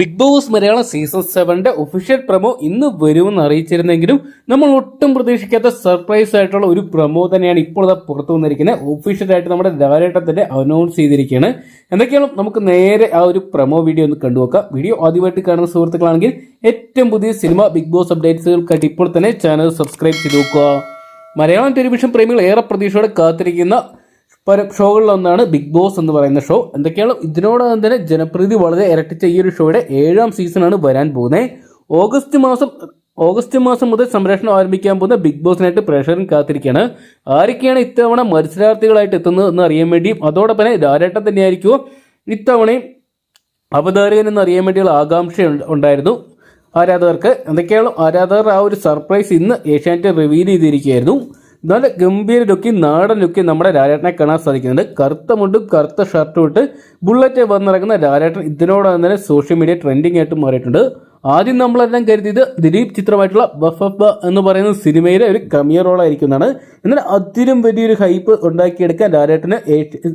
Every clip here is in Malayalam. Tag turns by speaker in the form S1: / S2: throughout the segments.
S1: ബിഗ് ബോസ് മലയാളം സീസൺ സെവന്റെ ഒഫീഷ്യൽ പ്രമോ ഇന്ന് വരുമെന്ന് അറിയിച്ചിരുന്നെങ്കിലും നമ്മൾ ഒട്ടും പ്രതീക്ഷിക്കാത്ത സർപ്രൈസ് ആയിട്ടുള്ള ഒരു പ്രമോ തന്നെയാണ് ഇപ്പോൾ അത് പുറത്തു വന്നിരിക്കുന്നത്. ഒഫീഷ്യൽ ആയിട്ട് നമ്മുടെ ലാലേട്ടത്തിന്റെ അനൗൺസ് ചെയ്തിരിക്കുകയാണ്. എന്തൊക്കെയാണ് നമുക്ക് നേരെ ആ ഒരു പ്രമോ വീഡിയോ ഒന്ന് കണ്ടുവെക്കാം വീഡിയോ ആദ്യമായിട്ട് കാണുന്ന സുഹൃത്തുക്കളാണെങ്കിൽ ഏറ്റവും പുതിയ സിനിമ ബിഗ് ബോസ് അപ്ഡേറ്റ്സുകൾക്കായിട്ട് ഇപ്പോൾ തന്നെ ചാനൽ സബ്സ്ക്രൈബ് ചെയ്ത് നോക്കുക. മലയാളം ടെലിവിഷൻ പ്രേമികൾ ഏറെ പ്രതീക്ഷയോടെ കാത്തിരിക്കുന്ന പല ഷോകളിലൊന്നാണ് ബിഗ് ബോസ് എന്ന് പറയുന്ന ഷോ. എന്തൊക്കെയാണ്? ഇതിനോടകം തന്നെ ജനപ്രീതി വളരെ ഇരട്ടിച്ച ഈ ഒരു ഷോയുടെ ഏഴാം സീസണാണ് വരാൻ പോകുന്നത് ഓഗസ്റ്റ് മാസം ഓഗസ്റ്റ് മാസം മുതൽ സംരക്ഷണം ആരംഭിക്കാൻ പോകുന്ന ബിഗ് ബോസിനായിട്ട് പ്രേക്ഷകരും കാത്തിരിക്കുകയാണ്. ആരൊക്കെയാണ് ഇത്തവണ മത്സരാർത്ഥികളായിട്ട് എത്തുന്നത് എന്ന് അറിയാൻ വേണ്ടിയും അതോടൊപ്പം തന്നെ ധാരാട്ടം തന്നെയായിരിക്കുമോ ഇത്തവണയും അവതാരകൻ എന്ന് അറിയാൻ വേണ്ടിയുള്ള ആകാംക്ഷ ഉണ്ടായിരുന്നു ആരാധകർക്ക്. എന്തൊക്കെയാണോ? ആരാധകർ ആ ഒരു സർപ്രൈസ് ഇന്ന് ഏഷ്യാനെറ്റ് റിവീൽ ചെയ്തിരിക്കുകയായിരുന്നു. നല്ല ഗംഭീര ലുക്കി നാടൻ ലുക്കി നമ്മുടെ രാജേട്ടനെ കാണാൻ സാധിക്കുന്നുണ്ട്. കറുത്ത മുണ്ടും കറുത്ത ഷർട്ടും ഇട്ട് ബുള്ളറ്റ് വന്നിറങ്ങുന്ന രാജേട്ടൻ ഇതിനോടാണ് തന്നെ സോഷ്യൽ മീഡിയ ട്രെൻഡിങ് ആയിട്ട് മാറിയിട്ടുണ്ട്. ആദ്യം നമ്മളെല്ലാം കരുതിയത് ദിലീപ് ചിത്രമായിട്ടുള്ള ബഫബ എന്ന് പറയുന്ന സിനിമയിലെ ഒരു കമിയ റോളായിരിക്കുന്നതാണ് എന്നാൽ അതിലും വലിയൊരു ഹൈപ്പ് ഉണ്ടാക്കിയെടുക്കാൻ ഡയറക്ടറിന്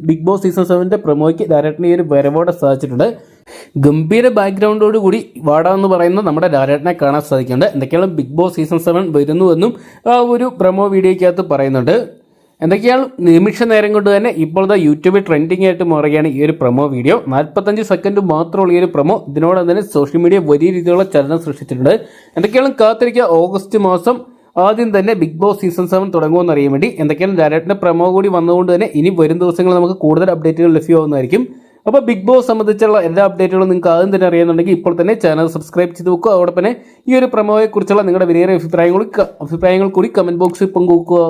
S1: ബിഗ് ബോസ് സീസൺ സെവന്റെ പ്രൊമോയ്ക്ക് ഡയറക്ടറിന് ഈ ഒരു വരവോടെ സാധിച്ചിട്ടുണ്ട്. ഗംഭീര ബാക്ക്ഗ്രൗണ്ടോട് കൂടി വാട എന്ന് പറയുന്ന നമ്മുടെ ലാലേട്ടനെ കാണാൻ സാധിക്കുന്നുണ്ട്. എന്തൊക്കെയാണ് ബിഗ് ബോസ് സീസൺ സെവൻ വരുന്നുവെന്നും ആ ഒരു പ്രൊമോ വീഡിയോയ്ക്കകത്ത് പറയുന്നുണ്ട്. എന്തൊക്കെയാണ് നിമിഷ നേരം കൊണ്ട് തന്നെ ഇപ്പോഴത്തെ യൂട്യൂബിൽ ട്രെൻഡിങ് ആയിട്ട് മാറുകയാണ് ഈ ഒരു പ്രൊമോ വീഡിയോ നാൽപ്പത്തഞ്ച് സെക്കൻഡ് മാത്രമുള്ള ഈ ഒരു പ്രൊമോ ഇതിനോടൊപ്പം തന്നെ സോഷ്യൽ മീഡിയ വലിയ രീതിയിലുള്ള ചലനം സൃഷ്ടിച്ചിട്ടുണ്ട്. എന്തൊക്കെയാണ് കാത്തിരിക്കുക ഓഗസ്റ്റ് മാസം? ആദ്യം തന്നെ ബിഗ് ബോസ് സീസൺ സെവൻ തുടങ്ങുമെന്ന് അറിയാൻ വേണ്ടി. എന്തൊക്കെയാണ് ലാലേട്ടിന്റെ പ്രൊമോ കൂടി വന്നതുകൊണ്ട് തന്നെ ഇനി വരും ദിവസങ്ങളിൽ നമുക്ക് കൂടുതൽ അപ്ഡേറ്റുകൾ ലഭ്യമാവുന്നതായിരിക്കും അപ്പോൾ ബിഗ് ബോസ് സംബന്ധിച്ചുള്ള എല്ലാ അപ്ഡേറ്റുകളും നിങ്ങൾക്ക് ആദ്യം തന്നെ അറിയാന്നുണ്ടെങ്കിൽ ഇപ്പോൾ തന്നെ ചാനൽ സബ്സ്ക്രൈബ് ചെയ്ത് വെക്കുക. അതോടൊപ്പം ഈ ഒരു പ്രമോയെക്കുറിച്ചുള്ള നിങ്ങളുടെ വിലയേറിയ അഭിപ്രായങ്ങൾ അഭിപ്രായങ്ങൾ കൂടി കമന്റ് ബോക്സിൽ പങ്കുവെക്കുക.